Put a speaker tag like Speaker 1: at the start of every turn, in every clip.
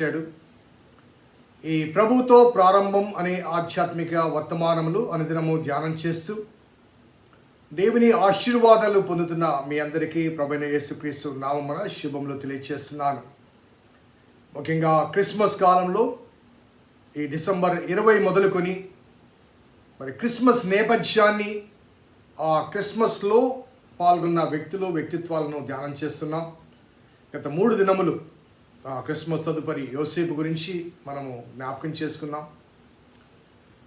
Speaker 1: మనకు ఈ ప్రభుతో ప్రారంభం అనే ఆధ్యాత్మిక వర్తమానములు అనుదినము ధ్యానం చేస్తూ దేవుని ఆశీర్వాదాలు పొందుతున్న మీ అందరికీ ప్రభైన యేసుక్రీస్తు నామమున శుభములు తెలియజేస్తున్నాను ముఖ్యంగా క్రిస్మస్ కాలంలో ఈ డిసెంబర్ ఇరవై మొదలుకొని మరి క్రిస్మస్ నేపథ్యాన్ని ఆ క్రిస్మస్లో పాల్గొన్న వ్యక్తులు వ్యక్తిత్వాలను ధ్యానం చేస్తున్నాం. గత మూడు దినములు క్రిస్మస్ తదుపరి యోసేపు గురించి మనము జ్ఞాపకం చేసుకున్నాం.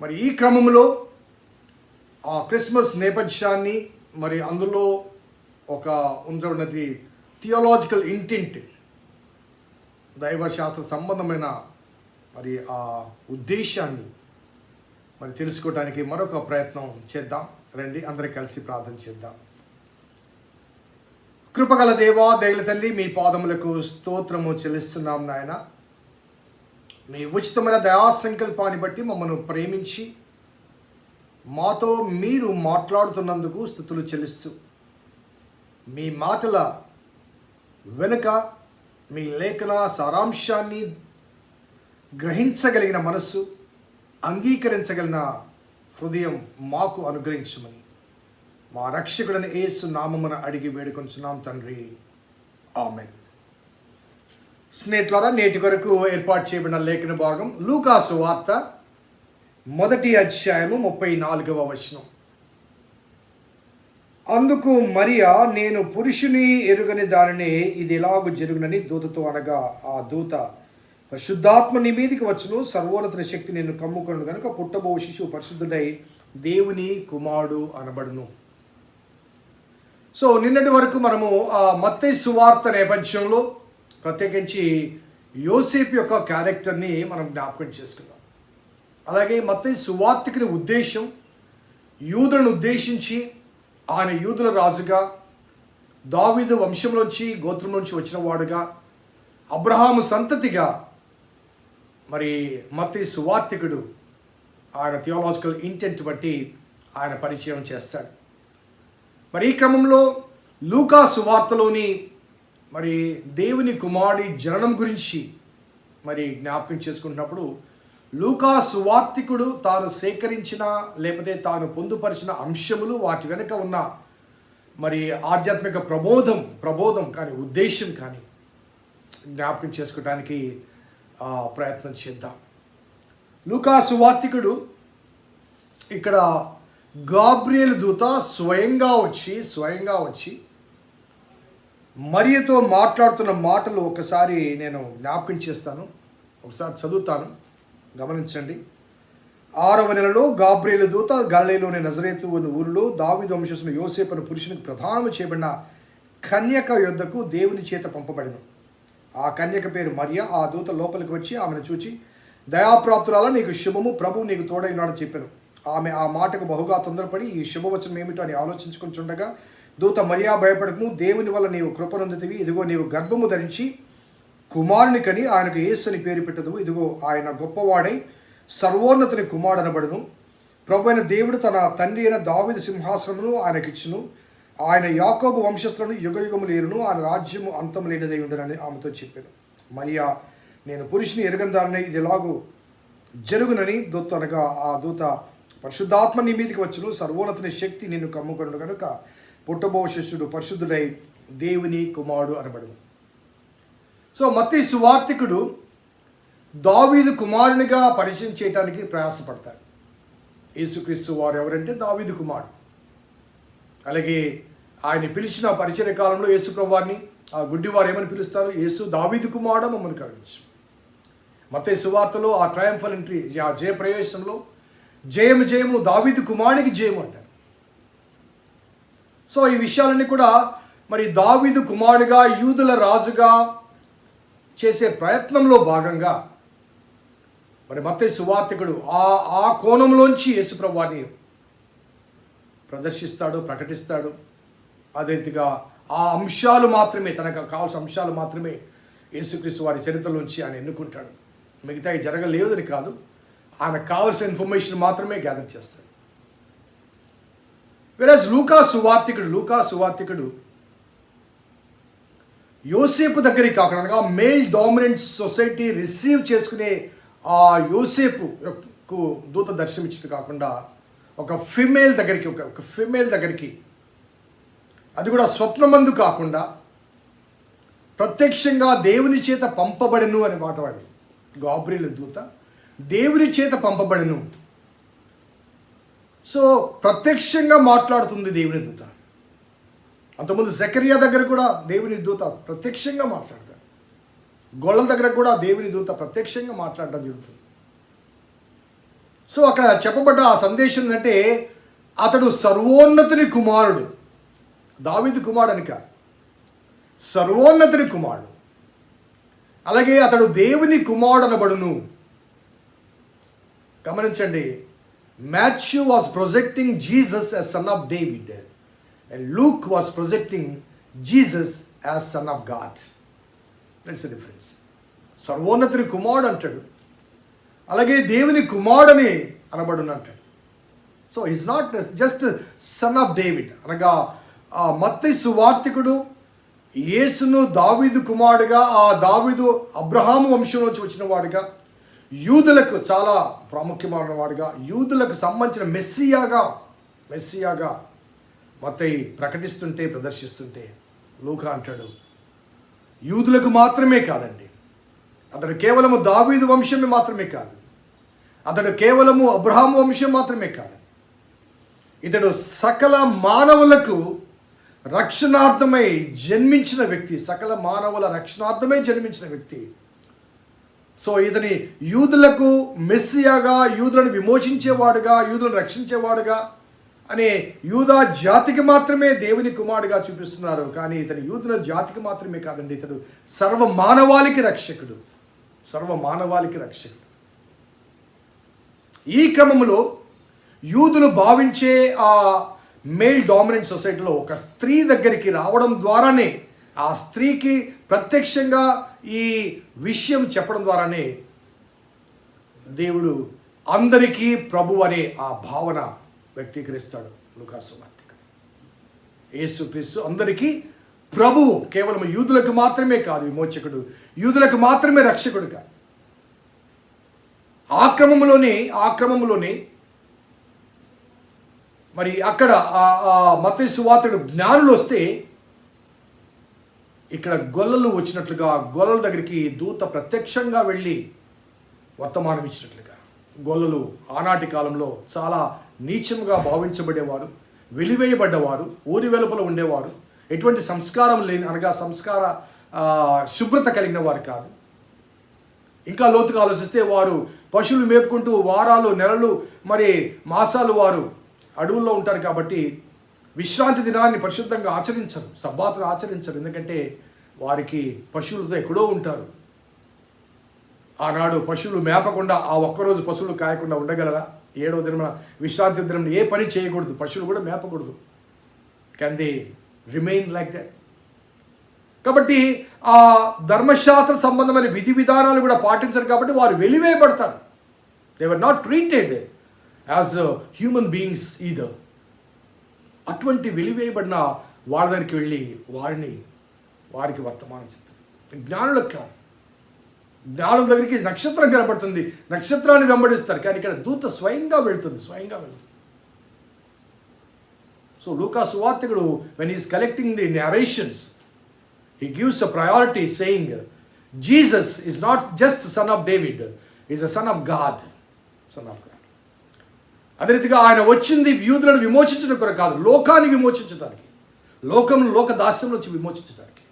Speaker 1: మరి ఈ క్రమంలో ఆ క్రిస్మస్ నేపథ్యాన్ని మరి అందులో ఒక ఉన్నది థియోలాజికల్ ఇంటెంట్ దైవశాస్త్ర సంబంధమైన మరి ఆ ఉద్దేశాన్ని మరి తెలుసుకోవడానికి మరొక ప్రయత్నం చేద్దాం. రండి అందరం కలిసి ప్రార్థన చేద్దాం. కృపగల దేవా దయల తండ్రి మీ పాదములకు స్తోత్రము చెల్లిస్తున్నాం నాయన. మీ ఉచితమైన దయా సంకల్పాన్ని బట్టి మమ్మల్ని ప్రేమించి మాతో మీరు మాట్లాడుతున్నందుకు స్థుతులు చెల్లిస్తూ మీ మాటల వెనుక మీ లేఖన సారాంశాన్ని గ్రహించగలిగిన మనస్సు అంగీకరించగలిగిన హృదయం మాకు అనుగ్రహించమని. మా రక్షకుడని ఏసు నామమున అడిగి వేడుకొంచున్నాం తండ్రి. ఆమెన్. స్నేహితులారా నేటి కొరకు ఏర్పాటు చేయబడిన లేఖన భాగం లూకాసు వార్త మొదటి అధ్యాయము ముప్పై నాలుగవ వచనం. అందుకు మరియా నేను పురుషుని ఎరుగని దానిని ఇది ఎలాగు జరుగునని దూతతో అనగా ఆ దూత పరిశుద్ధాత్మ నీ మీదికి వచ్చును సర్వోన్నతుని శక్తి నేను కమ్ముకొను కనుక పుట్టబో శిశువు పరిశుద్ధుడై దేవుని కుమారుడు అనబడును. సో నిన్నటి వరకు మనము ఆ మత్తై సువార్త నేపథ్యంలో ప్రత్యేకించి యోసేపు యొక్క క్యారెక్టర్ని మనం జ్ఞాపకం చేసుకున్నాం అలాగే మత్తై సువార్తికుని ఉద్దేశం యూదులను ఉద్దేశించి ఆయన యూదుల రాజుగా దావిదు వంశంలోంచి గోత్రం నుంచి వచ్చిన వాడుగా అబ్రహాము సంతతిగా మరి మత్తై సువార్తికుడు ఆయన థియోలాజికల్ ఇంటెంట్ బట్టి ఆయన పరిచయం చేస్తాడు. మరి ఈ క్రమంలో లూకా సువార్తలోని మరి దేవుని కుమారుడి జననం గురించి మరి జ్ఞాపకం చేసుకుంటున్నప్పుడు లూకా సువార్తికుడు తాను సేకరించిన లేకపోతే తాను పొందుపరిచిన అంశములు వాటి వెనుక ఉన్న మరి ఆధ్యాత్మిక ప్రబోధం ప్రబోధం కానీ ఉద్దేశం కానీ జ్ఞాపకం చేసుకోవడానికి ప్రయత్నం చేద్దాం. లూకా సువార్తికుడు ఇక్కడ గాబ్రియల్ దూత స్వయంగా వచ్చి స్వయంగా వచ్చి మరియతో మాట్లాడుతున్న మాటలు ఒకసారి నేను జ్ఞాపకం చేస్తాను. ఒకసారి చదువుతాను. గమనించండి. ఆరవ నెలలో గాబ్రియలు దూత గల్లైలోని నజరేతు ఉన్న ఊరిలో దావిద వంశస్సును యోసేపు అనే పురుషునికి ప్రధానము చేయబడిన కన్యక యొద్దకు దేవుని చేత పంపబడిన. ఆ కన్యక పేరు మరియ. ఆ దూత లోపలికి వచ్చి ఆమెను చూచి దయాప్రాప్తురాల నీకు శుభము ప్రభు నీకు తోడైనాడని చెప్పాను. ఆమె ఆ మాటకు బహుగా తొందరపడి ఈ శుభవచనం ఏమిటో అని ఆలోచించుకుంటుండగా దూత మరియా భయపడకము దేవుని వల్ల నీవు కృపనందుతివి. ఇదిగో నీవు గర్భము ధరించి కుమారుని కని ఆయనకు యేసు అని పేరు పెట్టదు ఇదిగో ఆయన గొప్పవాడై సర్వోన్నతుని కుమారుడనబడును. ప్రభు అయిన దేవుడు తన తండ్రి అయిన దావిద సింహాసనమును ఆయనకిచ్చును. ఆయన యాకోబు వంశస్థులను యుగ యుగము లేరును ఆయన రాజ్యము అంతం లేనిదై ఉండనని ఆమెతో చెప్పాను. మరియా నేను పురుషుని ఎరగందారని ఇది ఎలాగూ జరుగునని దూత అనగా ఆ దూత పరిశుద్ధాత్మ నీ మీదకి వచ్చును. సర్వోన్నతని శక్తి నిన్ను కమ్ముకొను కనుక పుట్టబోశిష్యుడు పరిశుద్ధుడై దేవుని కుమారుడు అనబడు సో మత్తి సువార్తికుడు దావీదు కుమారునిగా పరిచయం చేయడానికి ప్రయాసపడతాడు. యేసుక్రీస్తు వారు ఎవరంటే దావీదు కుమారుడు. అలాగే ఆయన పిలిచిన పరిచయ కాలంలో యేసు ప్రభువారిని ఆ గుడ్డివారు ఏమని పిలుస్తారు? యేసు దావీదు కుమారుడు మమ్మల్ని కరుణించు. మత సువార్తలో ఆ ట్రయంఫల్ ఎంట్రీ ఆ జయ ప్రవేశంలో జయము జయము దావీదు కుమారునికి జయము అంటారు సో ఈ విషయాలన్నీ కూడా మరి దావీదు కుమారుడుగా యూదుల రాజుగా చేసే ప్రయత్నంలో భాగంగా మరి మత్తయి సువార్తికుడు ఆ ఆ కోణంలోంచి యేసుప్రభు ప్రదర్శిస్తాడు ప్రకటిస్తాడు. అదే రీతిగా ఆ అంశాలు మాత్రమే తనకు కావాల్సిన అంశాలు మాత్రమే యేసుక్రీస్తు వారి చరిత్రలోంచి ఆయన ఎన్నుకుంటాడు. మిగతా జరగలేదని కాదు. ఆయనకు కావాల్సిన ఇన్ఫర్మేషన్ మాత్రమే గ్యాదర్ చేస్తాడు. వెరాజ్ లూకా సువార్తికుడు లూకా సువార్తికుడు యోసేపు దగ్గరికి కాకుండా అనగా మేల్ డామినెంట్ సొసైటీ రిసీవ్ చేసుకునే ఆ యోసేపు యొక్క దూత దర్శనమిచ్చినట్టు కాకుండా ఒక ఫిమేల్ దగ్గరికి ఒక ఒక ఫిమేల్ దగ్గరికి అది కూడా స్వప్నమందు కాకుండా ప్రత్యక్షంగా దేవుని చేత పంపబడిను అనే మాట వాడు. గాబ్రియల్ దూత దేవుని చేత పంపబడెను. సో ప్రత్యక్షంగా మాట్లాడుతుంది దేవుని దూత. అంతకుముందు జకరియా దగ్గర కూడా దేవుని దూత ప్రత్యక్షంగా మాట్లాడతాడు. గొళ్ళ దగ్గర కూడా దేవుని దూత ప్రత్యక్షంగా మాట్లాడడం జరుగుతుంది. సో అక్కడ చెప్పబడ్డ ఆ సందేశం ఏంటంటే అతడు సర్వోన్నతుని కుమారుడు. దావిది కుమారుడు అని కాదు సర్వోన్నతుని కుమారుడు. అలాగే అతడు దేవుని కుమారుడు అనబడును గమనించండి Matthew was projecting Jesus as son of David and Luke was projecting Jesus as son of God that's difference సర్వోన్నతుని కుమారుడు అంటాడు. అలాగే దేవుని కుమారుడని అనబడును అంటాడు. So is not just son of David అనగా ఆ సువార్తికుడు యేసును దావీదు కుమారుడుగా ఆ దావీదు అబ్రహాము వంశంలోంచి వచ్చిన వాడుగా యూదులకు చాలా ప్రాముఖ్యమైన వాడుగా యూదులకు సంబంధించిన మెస్సియాగా మెస్సియాగా మతయి ప్రకటిస్తుంటే ప్రదర్శిస్తుంటే లూకా అంటాడు. యూదులకు మాత్రమే కాదండి. అతడు కేవలము దావీదు వంశమే మాత్రమే కాదు. అతడు కేవలము అబ్రహాం వంశం మాత్రమే కాదు. ఇతడు సకల మానవులకు రక్షణార్థమై జన్మించిన వ్యక్తి సకల మానవుల రక్షణార్థమై జన్మించిన వ్యక్తి. సో ఇతని యూదులకు మెస్సియాగా యూదులను విమోచించేవాడుగా యూదులను రక్షించేవాడుగా అనే యూదా జాతికి మాత్రమే దేవుని కుమారుడుగా చూపిస్తున్నారు. కానీ ఇతని యూదుల జాతికి మాత్రమే కాదండి ఇతడు సర్వ మానవాళికి రక్షకుడు. సర్వ మానవాళికి రక్షకుడు. ఈ క్రమంలో యూదులు భావించే ఆ మేల్ డామినెంట్ సొసైటీలో ఒక స్త్రీ దగ్గరికి రావడం ద్వారానే ఆ స్త్రీకి ప్రత్యక్షంగా ఈ విషయం చెప్పడం ద్వారానే దేవుడు అందరికీ ప్రభు అనే ఆ భావన వ్యక్తీకరిస్తాడు లుకాసు వార్తిక యేసు క్రీస్తు అందరికీ ప్రభువు కేవలం యూదులకు మాత్రమే కాదు విమోచకుడు యూదులకు మాత్రమే రక్షకుడు కాదు. ఆ క్రమంలోనే ఆ క్రమంలోనే మరి అక్కడ ఆ మత సువార్తుడు జ్ఞానులు వస్తే ఇక్కడ గొల్లలు వచ్చినట్లుగా గొల్లల దగ్గరికి దూత ప్రత్యక్షంగా వెళ్ళి వర్తమానం ఇచ్చినట్లుగా. గొల్లలు ఆనాటి కాలంలో చాలా నీచముగా భావించబడేవారు వెలివేయబడ్డవారు ఊరి వెలుపల ఉండేవారు. ఎటువంటి సంస్కారం లేని అనగా సంస్కార శుభ్రత కలిగిన వారు కాదు. ఇంకా లోతుగా ఆలోచిస్తే వారు పశువులు మేపుకుంటూ వారాలు నెలలు మరి మాసాలు వారు అడవుల్లో ఉంటారు కాబట్టి విశ్రాంతి దినాన్ని పరిశుద్ధంగా ఆచరించరు సబ్బాతులు ఆచరించరు. ఎందుకంటే వారికి పశువులతో ఎక్కడో ఉంటారు. ఆనాడు పశువులు మేపకుండా ఆ ఒక్కరోజు పశువులు కాయకుండా ఉండగలరా? ఏడవ దినమున విశ్రాంతి దినం ఏ పని చేయకూడదు పశువులు కూడా మేపకూడదు. Can they remain like that కాబట్టి ఆ ధర్మశాస్త్ర సంబంధమైన విధి విధానాలు కూడా పాటించరు కాబట్టి వారు వెలివేయబడతారు. They were not treated as human beings either అటువంటి వెలివేయబడిన వారి దగ్గరికి వెళ్ళి వారిని వారికి వర్తమానం చెప్తుంది. జ్ఞానులకు కాదు జ్ఞానం దగ్గరికి నక్షత్రం కనబడుతుంది. నక్షత్రాన్ని వెంబడిస్తారు. కానీ ఇక్కడ దూత స్వయంగా వెళ్తుంది. స్వయంగా వెళ్తుంది. So Luka సువార్తికుడు when is collecting the narrations he gives a priority saying Jesus is not just son of David is a son of God son of God అదే రీతిగా ఆయన వచ్చింది యూదులను విమోచించడం కొరకు కాదు లోకాన్ని విమోచించడానికి. లోకం లోక దాస్యం నుంచి విమోచించడానికి.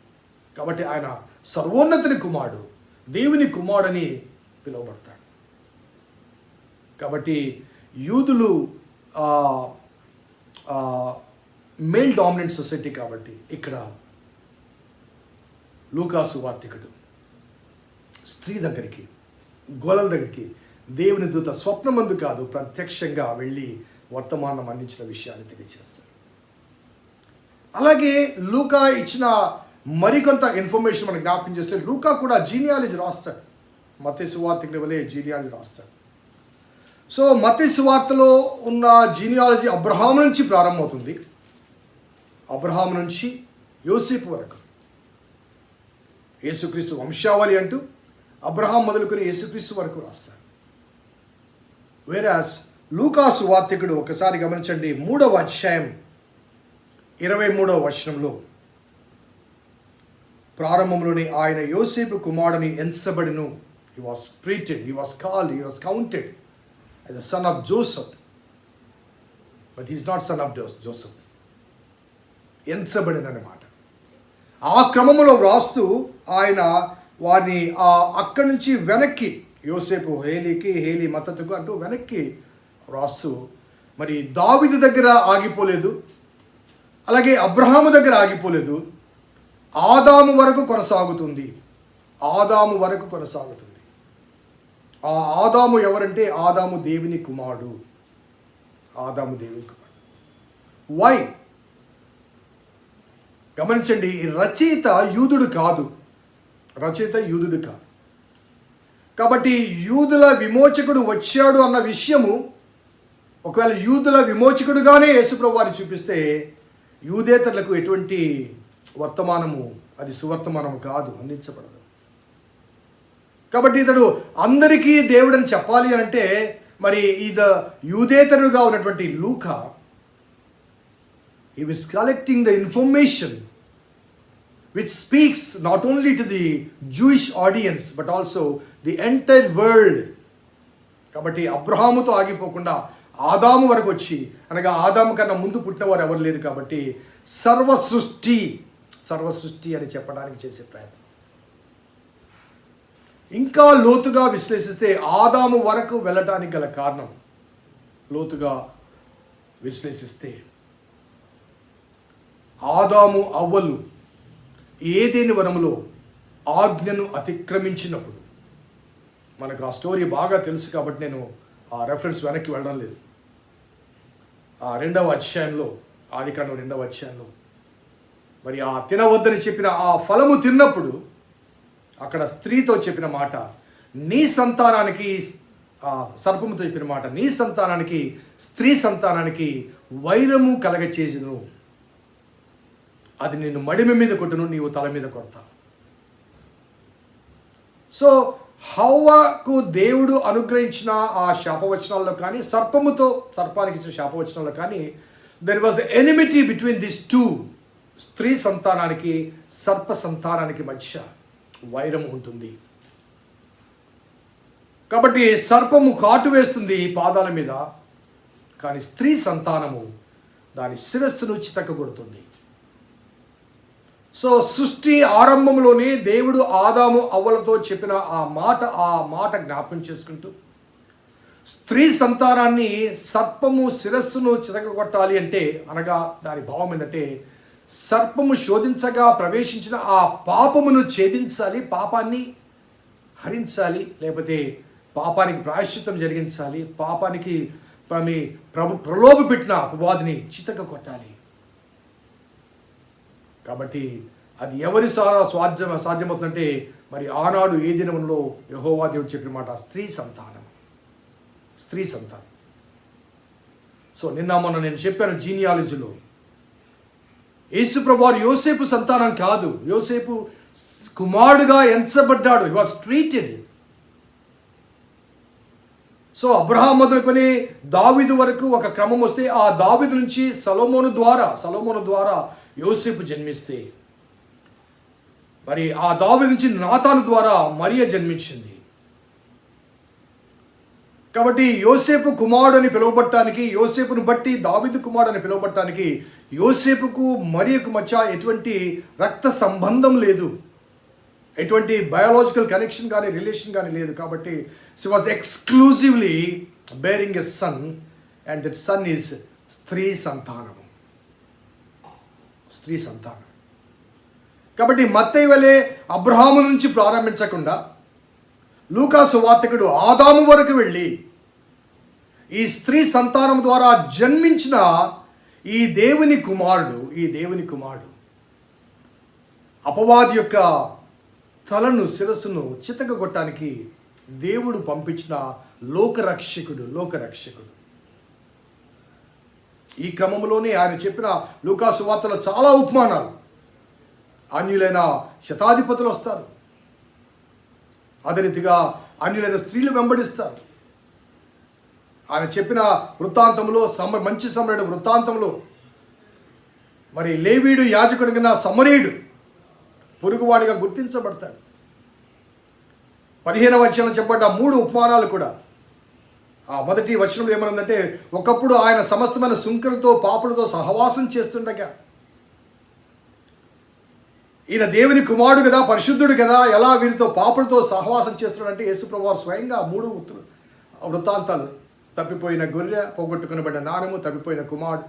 Speaker 1: కాబట్టి ఆయన సర్వోన్నతిని కుమారుడు దేవుని కుమారుడని పిలువబడతాడు. కాబట్టి యూదులు మేల్ డామినెంట్ సొసైటీ కాబట్టి ఇక్కడ లూకాసు వార్తికుడు స్త్రీ దగ్గరికి గోలల దగ్గరికి దేవుని దూత స్వప్నమందు కాదు ప్రత్యక్షంగా వెళ్ళి వర్తమానం అందించిన విషయాన్ని తెలియజేస్తారు అలాగే లూకా ఇచ్చిన మరికొంత ఇన్ఫర్మేషన్ మనకు జ్ఞాపకం చేస్తే లూకా కూడా జీనియాలజీ రాస్తాడు. మత సువార్తకి వలె జీనియాలజీ రాస్తాడు. సో మత సువార్తలో ఉన్న జీనియాలజీ అబ్రహాం నుంచి ప్రారంభమవుతుంది. అబ్రహాం నుంచి యోసేపు వరకు. యేసుక్రీస్తు వంశావళి అంటూ అబ్రహాం మొదలుకొని యేసుక్రీస్తు వరకు రాస్తారు వేరాస్ లూకాసు వార్తికుడు ఒకసారి గమనించండి మూడవ అధ్యాయం ఇరవై మూడవ వచనంలో. ప్రారంభంలోని ఆయన యోసేపు కుమారుని ఎంచబడిను. He was treated he was call he was counted as a son of Joseph but is not son of Joseph ఎంచబడిన అన్నమాట ఆ క్రమంలో వ్రాస్తూ ఆయన వారిని ఆ అక్కడి నుంచి వెనక్కి యోసేపు హేలీకి హేలీ మద్దతుకు అంటూ వెనక్కి వ్రాస్తూ మరి దావిది దగ్గర ఆగిపోలేదు. అలాగే అబ్రహాము దగ్గర ఆగిపోలేదు. ఆదాము వరకు కొనసాగుతుంది. ఆదాము వరకు కొనసాగుతుంది. ఆ ఆదాము ఎవరంటే ఆదాము దేవుని కుమారుడు. ఆదాము దేవుని కుమారుడు. వై గమనించండి రచయిత యూదుడు కాదు. రచయిత యూదుడు కాదు. కాబట్టి యూదుల విమోచకుడు వచ్చాడు అన్న విషయము ఒకవేళ యూదుల విమోచకుడుగానే యేసుప్రభు వారిని చూపిస్తే యూదేతరులకు ఎటువంటి వర్తమానము అది సువర్తమానము కాదు అందించబడదు. కాబట్టి ఇతడు అందరికీ దేవుడని చెప్పాలి అని అంటే మరి ఇద యూదేతరుగా ఉన్నటువంటి Luka he is collecting the information which speaks not only to the Jewish audience but also the entire world కాబట్టి అబ్రహాముతో ఆగిపోకుండా ఆదాము వరకు వచ్చి అనగా ఆదాము కన్నా ముందు పుట్టినవారు ఎవరు లేరు కాబట్టి సర్వ సృష్టి సర్వ సృష్టి అని చెప్పడానికి చేసే ప్రయత్నం. ఇంకా లోతుగా విశ్లేషిస్తే ఆదాము వరకు వెళ్ళటానికి గల కారణం లోతుగా విశ్లేషిస్తే ఆదాము అవ్వలు ఏదేని వనములో ఆజ్ఞను అతిక్రమించినప్పుడు మనకు ఆ స్టోరీ బాగా తెలుసు కాబట్టి నేను ఆ రెఫరెన్స్ వెనక్కి వెళ్ళడం లేదు. ఆ రెండవ అధ్యాయంలో ఆదికాండం రెండవ అధ్యాయంలో మరి ఆ తినవద్దని చెప్పిన ఆ ఫలము తిన్నప్పుడు అక్కడ స్త్రీతో చెప్పిన మాట నీ సంతానానికి ఆ సర్పముతో చెప్పిన మాట నీ సంతానానికి స్త్రీ సంతానానికి వైరము కలగచేసిను. అది నిన్ను మడిమి మీద కొట్టును నీవు తల మీద కొడతా సో హవ్వకు దేవుడు అనుగ్రహించిన ఆ శాపవచనాల్లో కానీ సర్పముతో సర్పానికి ఇచ్చిన శాపవచనాల్లో కానీ there was enmity between this two స్త్రీ సంతానానికి సర్ప సంతానానికి మధ్య వైరం ఉంటుంది. కాబట్టి సర్పము కాటు వేస్తుంది పాదాల మీద కానీ స్త్రీ సంతానము దాని శిరస్సును చితకగొడుతుంది. సో సృష్టి ఆరంభంలోనే దేవుడు ఆదాము అవ్వలతో చెప్పిన ఆ మాట ఆ మాట జ్ఞాపం చేసుకుంటూ స్త్రీ సంతానాన్ని సర్పము శిరస్సును చితకగొట్టాలి అంటే అనగా దాని భావం ఏంటంటే సర్పము శోధించగా ప్రవేశించిన ఆ పాపమును ఛేదించాలి పాపాన్ని హరించాలి లేకపోతే పాపానికి ప్రాయశ్చిత్తం జరిగించాలి పాపానికి మీ ప్రభు ప్రలోభ పెట్టిన అపవాదిని చితక కొట్టాలి కాబట్టి అది ఎవరి సారా స్వాధ్యం సాధ్యమవుతుందంటే మరి ఆనాడు ఏ దినంలో యహోవా దేవుడు చెప్పిన మాట? స్త్రీ సంతానం. స్త్రీ సంతానం. సో నిన్న మొన్న నేను చెప్పాను జీనియాలజీలో. యేసుప్రభు యోసేపు సంతానం కాదు. యోసేపు కుమారుడుగా ఎంచబడ్డాడు. He was treated so Abraham మొదలుకొని దావిదు వరకు ఒక క్రమం వస్తే ఆ దావిదు నుంచి సలోమోను ద్వారా సలోమోను ద్వారా యోసేపు జన్మిస్తే మరి ఆ దావి నుంచి నాతాను ద్వారా మరియ జన్మించింది. కాబట్టి యోసేపు కుమారుడు అని పిలువబట్టడానికి యోసేపును బట్టి దావిదు కుమారుడు అని పిలువబట్టడానికి యోసేపుకు మరియకు మధ్య ఎటువంటి రక్త సంబంధం లేదు. ఎటువంటి బయాలజికల్ కనెక్షన్ కానీ రిలేషన్ కానీ లేదు కాబట్టి she was exclusively bearing a son and that son is స్త్రీ సంతానము. స్త్రీ సంతానం. కాబట్టి మత్తయి వలె అబ్రహాము నుంచి ప్రారంభించకుండా లూకాసు వార్తకుడు ఆదాము వరకు వెళ్ళి ఈ స్త్రీ సంతానం ద్వారా జన్మించిన ఈ దేవుని కుమారుడు ఈ దేవుని కుమారుడు అపవాది యొక్క తలను శిరస్సును చితకగొట్టడానికి దేవుడు పంపించిన లోకరక్షకుడు లోకరక్షకుడు. ఈ క్రమంలోనే ఆయన చెప్పిన లూకాసు వార్తలో చాలా ఉపమానాలు. అన్యులైన శతాధిపతులు వస్తారు. అదే రీతిగా అన్యులైన స్త్రీలు వెంబడిస్తారు. ఆయన చెప్పిన వృత్తాంతంలో సమ మంచి సమరుడు వృత్తాంతంలో మరి లేవీడు యాజకుడు కన్నా సమరేయుడు పొరుగువాడిగా గుర్తించబడతాడు. పదిహేను వచనంలో చెప్పబడ్డ మూడు ఉపమానాలు కూడా మొదటి వచనంలో ఏమనుందంటే ఒకప్పుడు ఆయన సమస్తమైన సుంకలతో పాపులతో సహవాసం చేస్తుండగా ఈయన దేవుని కుమారుడు కదా పరిశుద్ధుడు కదా ఎలా వీరితో పాపులతో సహవాసం చేస్తున్నాడంటే యేసుప్రభు వారు స్వయంగా మూడు వృత్తాంతాలు. తప్పిపోయిన గొర్రె పోగొట్టుకునబడిన నాణము తప్పిపోయిన కుమారుడు.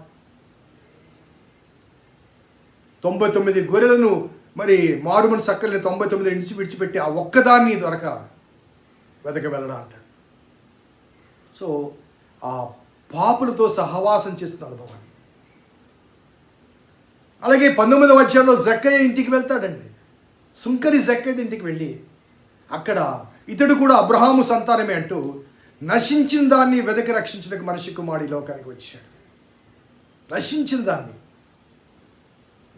Speaker 1: తొంభై తొమ్మిది గొర్రెలను మరి మారుమని సక్కల్ని తొంభై తొమ్మిది ఇంటిసి విడిచిపెట్టి ఆ ఒక్కదాన్ని దొరక వెతక వెళ్ళడం అంటాడు. సో ఆ పాపులతో సహవాసం చేస్తున్న అనుభవాన్ని అలాగే పంతొమ్మిదవ అధ్యాయంలో జక్కయ్య ఇంటికి వెళ్తాడండి. సుంకరి జక్కయ్య ఇంటికి వెళ్ళి అక్కడ ఇతడు కూడా అబ్రహాము సంతానమే అంటూ నశించిన దాన్ని వెదకి రక్షించడానికి మనిషి కుమారి లోకానికి వచ్చాడు. నశించిన దాన్ని.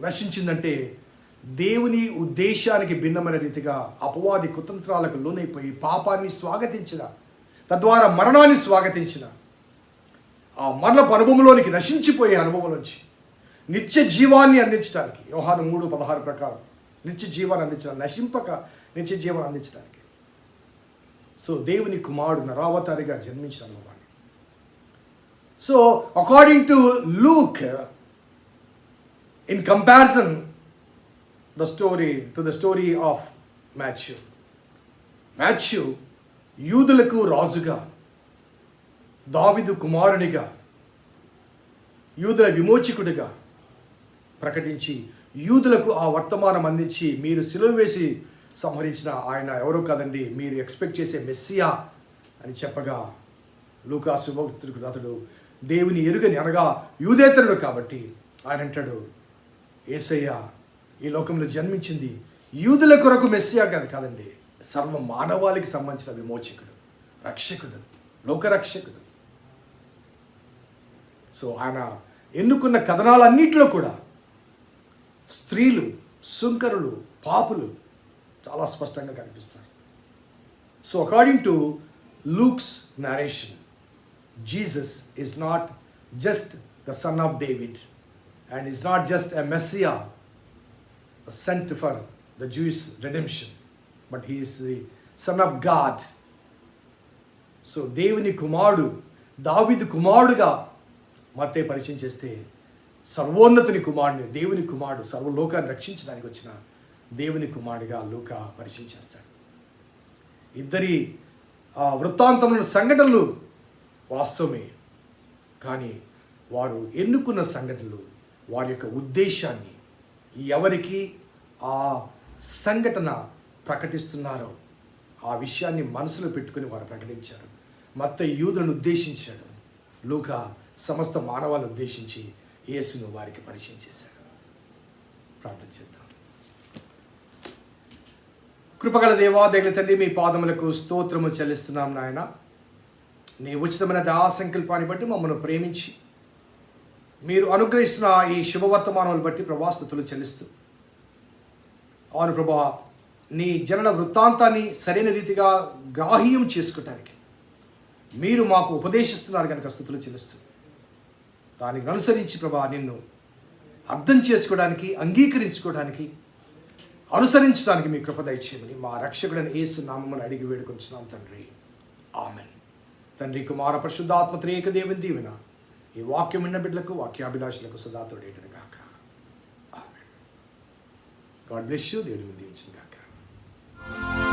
Speaker 1: నశించిందంటే దేవుని ఉద్దేశానికి భిన్నమైన రీతిగా అపవాది కుతంత్రాలకు లోనైపోయి పాపాన్ని స్వాగతించిన తద్వారా మరణాన్ని స్వాగతించిన. ఆ మరణపు అనుభవంలోనికి నశించిపోయే అనుభవంలోంచి నిత్య జీవాన్ని అందించడానికి వ్యవహారం మూడు పదహారు ప్రకారం నిత్య జీవాన్ని అందించడానికి నశింపక నిత్య జీవాన్ని అందించడానికి సో దేవుని కుమారుడు నరావతారిగా జన్మించిన అనుభవాన్ని. So according to Luke in comparison the story to the story of Matthew Matthew యూదులకు రాజుగా దావిదు కుమారుడిగా యూదుల విమోచకుడిగా ప్రకటించి యూదులకు ఆ వర్తమానం అందించి మీరు సిలువ వేసి సంహరించిన ఆయన ఎవరో కాదండి మీరు ఎక్స్పెక్ట్ చేసే మెస్సియా అని చెప్పగా లూకా భక్తుడికి అతడు దేవుని ఎరుగని అనగా యూదేతరుడు కాబట్టి ఆయన అంటాడు ఏసయ్య ఈ లోకంలో జన్మించింది యూదుల కొరకు మెస్సియా కాదు కాదండి. సర్వ మానవాళికి సంబంధించిన విమోచకుడు రక్షకుడు లోకరక్షకుడు. సో ఆయన ఎన్నుకున్న కథనాలన్నింటిలో కూడా స్త్రీలు సుంకరులు పాపులు చాలా స్పష్టంగా కనిపిస్తారు. So according to Luke's narration Jesus is not just the son of David and is not just a Messiah sent for the Jews redemption, but he's the son of God so దేవుని కుమారుడు దావిది కుమారుడుగా మతే పరిచయం చేస్తే సర్వోన్నతుని కుమారుడిని దేవుని కుమారుడు సర్వలోకాన్ని రక్షించడానికి వచ్చిన దేవుని కుమారుడిగా లోక పరిచయం చేస్తాడు. ఇద్దరి ఆ వృత్తాంతముల సంఘటనలు వాస్తవమే. కానీ వారు ఎన్నుకున్న సంఘటనలు వారి యొక్క ఉద్దేశాన్ని ఎవరికి ఆ సంఘటన ప్రకటిస్తున్నారో. ఆ విషయాన్ని మనసులో పెట్టుకుని వారు ప్రకటించారు. మత్త యూదులను ఉద్దేశించాడు. లూక సమస్త మానవాలను ఉద్దేశించి యేసును వారికి పరిచయం చేశాడు. ప్రార్థన చేద్దాం. కృపగల దేవా దగ్గర తండ్రి మీ పాదములకు స్తోత్రము చెల్లిస్తున్నాం నాయన. నీ ఉచితమైన దయాసంకల్పాన్ని బట్టి మమ్మల్ని ప్రేమించి మీరు అనుగ్రహిస్తున్న ఈ శుభవర్తమానాలను బట్టి ప్రభాస్తుతులు చెల్లిస్తూ. అవును ప్రభా నీ జనన వృత్తాంతాన్ని సరైన రీతిగా గ్రాహ్యం చేసుకోవటానికి మీరు మాకు ఉపదేశిస్తున్నారు కనుక స్థుతులు చెల్లిస్తూ. దానికి అనుసరించి ప్రభా నిన్ను అర్థం చేసుకోవడానికి అంగీకరించుకోవడానికి అనుసరించడానికి మీ కృప దయచేయమని మా రక్షకుడని యేసు నామని అడిగి వేడుకొంచున్నాం తండ్రి. ఆమెన్. తండ్రి కుమార పరిశుద్ధాత్మ త్రేక దేవుని దీవెన ఈ వాక్యం విన్న బిడ్డలకు వాక్యాభిలాషులకు సదా తోడేటను గాక ఆమెన్. God bless you. దేవుని దీవించిన గాక